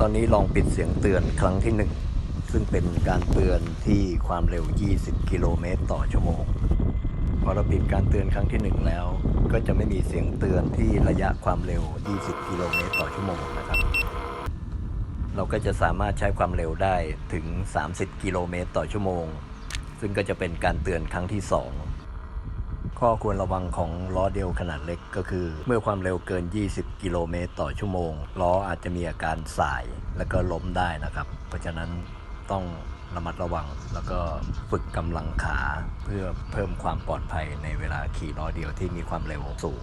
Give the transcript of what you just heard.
ตอนนี้ลองปิดเสียงเตือนครั้งที่หนึ่งซึ่งเป็นการเตือนที่ความเร็ว 20 กิโลเมตรต่อชั่วโมง พอเราปิดการเตือนครั้งที่หนึ่งแล้ว ก็จะไม่มีเสียงเตือนที่ระยะความเร็ว 20 กิโลเมตรต่อชั่วโมงนะครับ เราก็จะสามารถใช้ความเร็วได้ถึง 30 กิโลเมตรต่อชั่วโมง ซึ่งก็จะเป็นการเตือนครั้งที่ 2 ข้อควรระวังของล้อเดียวขนาดเล็กก็คือ เมื่อความเร็วเกิน 20 กิโลเมตรต่อชั่วโมง ล้ออาจจะมีอาการสายและก็ล้มได้นะครับ เพราะฉะนั้นต้องระมัดระวัง แล้วก็ฝึกกำลังขาเพื่อเพิ่มความปลอดภัยในเวลาขี่ล้อเดียวที่มีความเร็วสูง